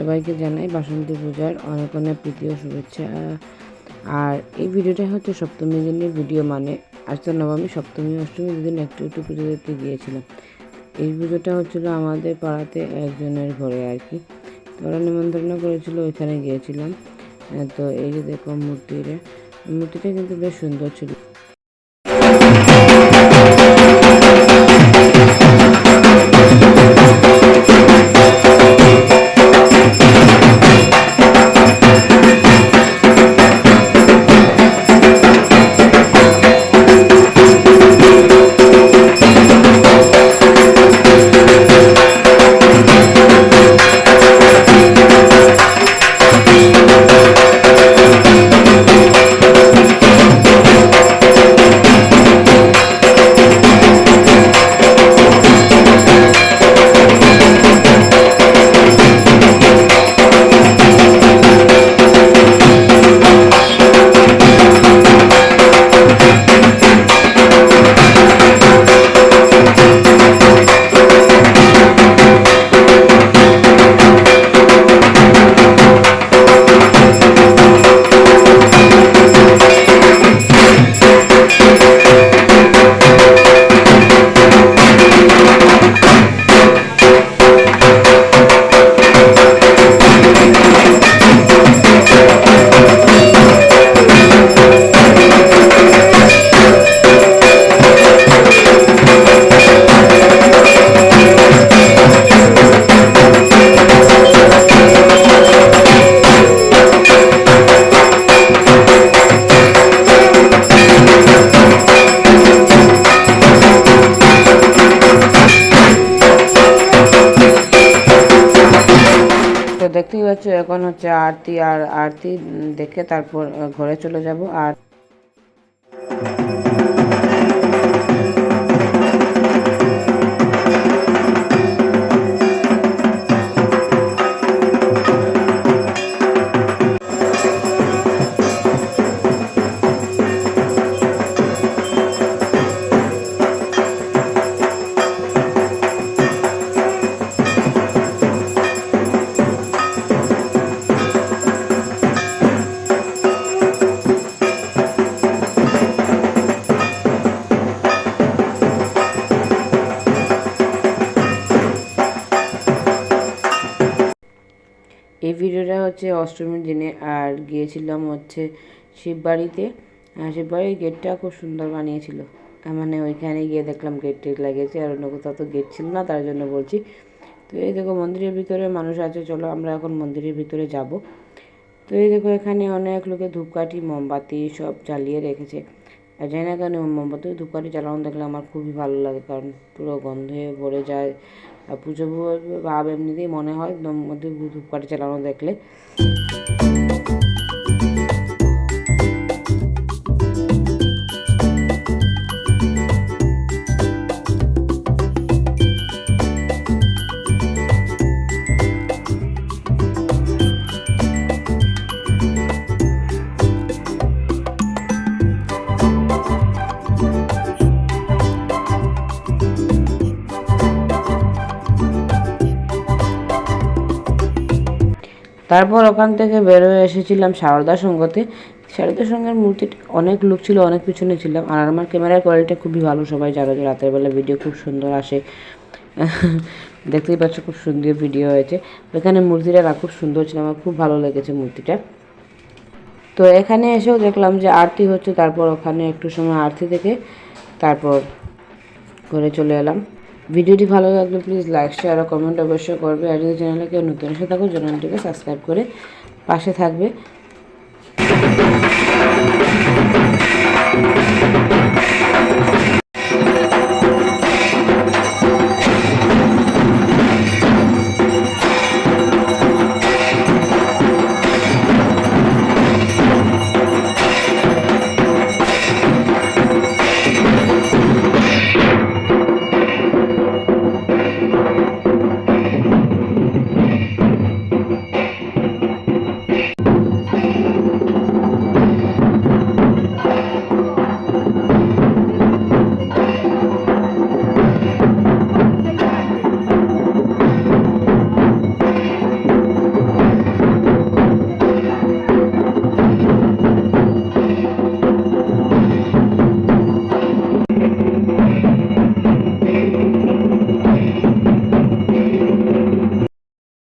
সবাইকে জানাই বাসন্তী পূজার অনেক অনেক প্রীতি ও শুভেচ্ছা। আর এই ভিডিওটা হচ্ছে সপ্তমী দিনের ভিডিও মানে আজ তো নবমী, সপ্তমী, অষ্টমী দুদিন একটু একটু পুজো দিতে গিয়েছিলাম। এই পুজোটা হচ্ছিল আমাদের পাড়াতে একজনের ঘরে আর কি। ওরা নিমন্ত্রণ করেছিল, ওইখানে গিয়েছিলাম। তো এই যে দেখো মূর্তিটা মূর্তিটা কিন্তু বেশ সুন্দর ছিল। দেখতেই পাচ্ছ এখন হচ্ছে আরতি আর আরতি দেখে তারপর ঘরে চলে যাব। আর ভিডিওটা হচ্ছে অষ্টমীর দিনে আর গিয়েছিলাম হচ্ছে শিববাড়িতে। আর শিববাড়ির গেটটা খুব সুন্দর বানিয়েছিল। মানে ওইখানে গিয়ে দেখলাম গেট টেট লাগিয়েছে আর অন্য কোথাও তো গেট ছিল না, তার জন্য বলছি। তো এই দেখো মন্দিরের ভিতরে মানুষ আছে, চলো আমরা এখন মন্দিরের ভিতরে যাব। তো এই দেখো এখানে অনেক লোকে ধূপকাঠি, মোমবাতি সব জ্বালিয়ে রেখেছে। আর জানি না কেন মোমবাতি, ধূপকাঠি জ্বালানো দেখলে আমার খুবই ভালো লাগে, কারণ পুরো গন্ধে ভরে যায়। আর পুজো ভাব এমনিতেই মনে হয় মধ্যে ধূপকাঠি চালানো দেখলে। তারপর ওখান থেকে বের হয়ে এসেছিলাম সারদা সঙ্গতে। সারদা সঙ্গের মূর্তি অনেক লোক ছিল, অনেক পিছনে ছিলাম। আর আমার ক্যামেরার কোয়ালিটি খুবই ভালো, সবাই জানো যে রাতের বেলা ভিডিও খুব সুন্দর আসে। দেখতেই পাচ্ছ খুব সুন্দর ভিডিও হয়েছে। এখানে মূর্তিটা না, খুব সুন্দর ছিল, আমার খুব ভালো লেগেছে মূর্তিটা। তো এখানে এসেও দেখলাম যে আরতি হচ্ছে, তারপর ওখানে একটু সময় আরতি থেকে তারপর ঘরে চলে এলাম। ভিডিওটি ভালো লাগলে প্লিজ লাইক শেয়ার ও কমেন্ট অবশ্যই করবে। আর যদি চ্যানেলে কেউ নতুন এসে থাকো চ্যানেলটিকে সাবস্ক্রাইব করে পাশে থাকবে।